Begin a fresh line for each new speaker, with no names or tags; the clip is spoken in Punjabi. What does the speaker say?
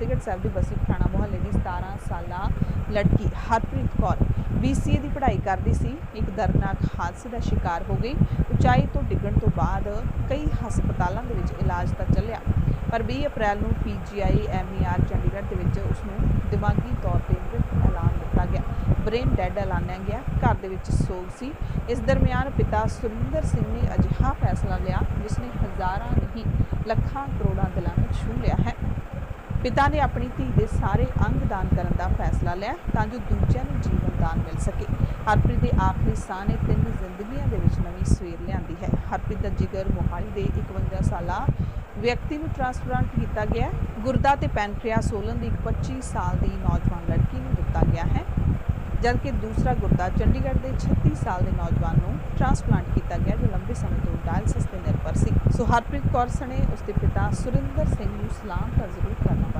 ਫਤਿਹਗੜ੍ਹ ਸਾਹਿਬ ਦੀ ਬਸੀ ਪਠਾਣਾ ਮੁਹੱਲੇ ਦੀ 17 ਸਾਲਾ ਲੜਕੀ ਹਰਪ੍ਰੀਤ ਕੌਰ BCA ਦੀ ਪੜ੍ਹਾਈ ਕਰਦੀ ਸੀ। ਇੱਕ ਦਰਦਨਾਕ ਹਾਦਸੇ ਦਾ ਸ਼ਿਕਾਰ ਹੋ ਗਈ। ਉਚਾਈ ਤੋਂ ਡਿੱਗਣ ਤੋਂ ਬਾਅਦ ਕਈ ਹਸਪਤਾਲਾਂ ਦੇ ਵਿੱਚ ਇਲਾਜ ਤਾਂ ਚੱਲਿਆ, ਪਰ 20 ਅਪ੍ਰੈਲ ਨੂੰ PGI MER ਚੰਡੀਗੜ੍ਹ ਦੇ ਵਿੱਚ ਉਸ ਨੂੰ ਦਿਮਾਗੀ ਤੌਰ ਤੇ ਮ੍ਰਿਤ ਐਲਾਨ ਦਿੱਤਾ ਗਿਆ। ਬ੍ਰੇਨ ਡੈਡ ਐਲਾਨਿਆ ਗਿਆ। ਘਰ ਦੇ ਵਿੱਚ ਸੋਗ ਸੀ। ਇਸ ਦਰਮਿਆਨ ਪਿਤਾ ਸੁਰਿੰਦਰ ਸਿੰਘ ਨੇ ਅਜਿਹਾ ਫੈਸਲਾ ਲਿਆ, ਜਿਸ ਨੇ ਹਜ਼ਾਰਾਂ ਨਹੀਂ, ਲੱਖਾਂ ਕਰੋੜਾਂ ਦਿਲਾਂ ਨੂੰ ਛੂ ਲਿਆ ਹੈ। ਪਿਤਾ ਨੇ ਆਪਣੀ ਧੀ ਦੇ ਸਾਰੇ ਅੰਗ ਦਾਨ ਕਰਨ ਦਾ ਫੈਸਲਾ ਲਿਆ ਤਾਂ ਜੋ ਦੂਜਿਆਂ ਨੂੰ ਜੀਵਨ ਦਾਨ ਮਿਲ ਸਕੇ। ਹਰਪ੍ਰੀਤ ਦੇ ਆਖਰੀ ਸਾਹ ਨੇ ਤਿੰਨ ਜ਼ਿੰਦਗੀਆਂ ਦੇ ਵਿੱਚ ਨਵੀਂ ਸਵੇਰ ਲਿਆਂਦੀ ਹੈ। ਹਰਪ੍ਰੀਤ ਦਾ ਜਿਗਰ ਮੋਹਾਲੀ ਦੇ 51 ਸਾਲਾ ਵਿਅਕਤੀ ਨੂੰ ਟ੍ਰਾਂਸਪਲਾਂਟ ਕੀਤਾ ਗਿਆ। ਗੁਰਦਾ ਤੇ ਪੈਨਕ੍ਰੀਆ ਸੋਲਨ ਦੀ ਇੱਕ 25 ਸਾਲ ਦੀ ਨੌਜਵਾਨ ਲੜਕੀ ਨੂੰ ਦਿੱਤਾ ਗਿਆ ਹੈ, ਜਦਕਿ ਦੂਸਰਾ ਗੁਰਦਾ ਚੰਡੀਗੜ੍ਹ ਦੇ 36 ਸਾਲ ਦੇ ਨੌਜਵਾਨ ਨੂੰ ਟ੍ਰਾਂਸਪਲਾਂਟ ਕੀਤਾ ਗਿਆ ਲੰਬੇ ਸਮੇਂ ਤੋਂ ਡਾਇਲਸਿਸ ਤੇ ਨਿਰਭਰ ਸੀ। ਸੋ ਹਰਪ੍ਰੀਤ ਕੌਰ ਸਣੇ ਉਸ ਦੇ ਪਿਤਾ ਸੁਰਿੰਦਰ ਸਿੰਘ ਨੂੰ ਸਲਾਮ ਤਾਂ ਜ਼ਰੂਰ ਕਰਨਾ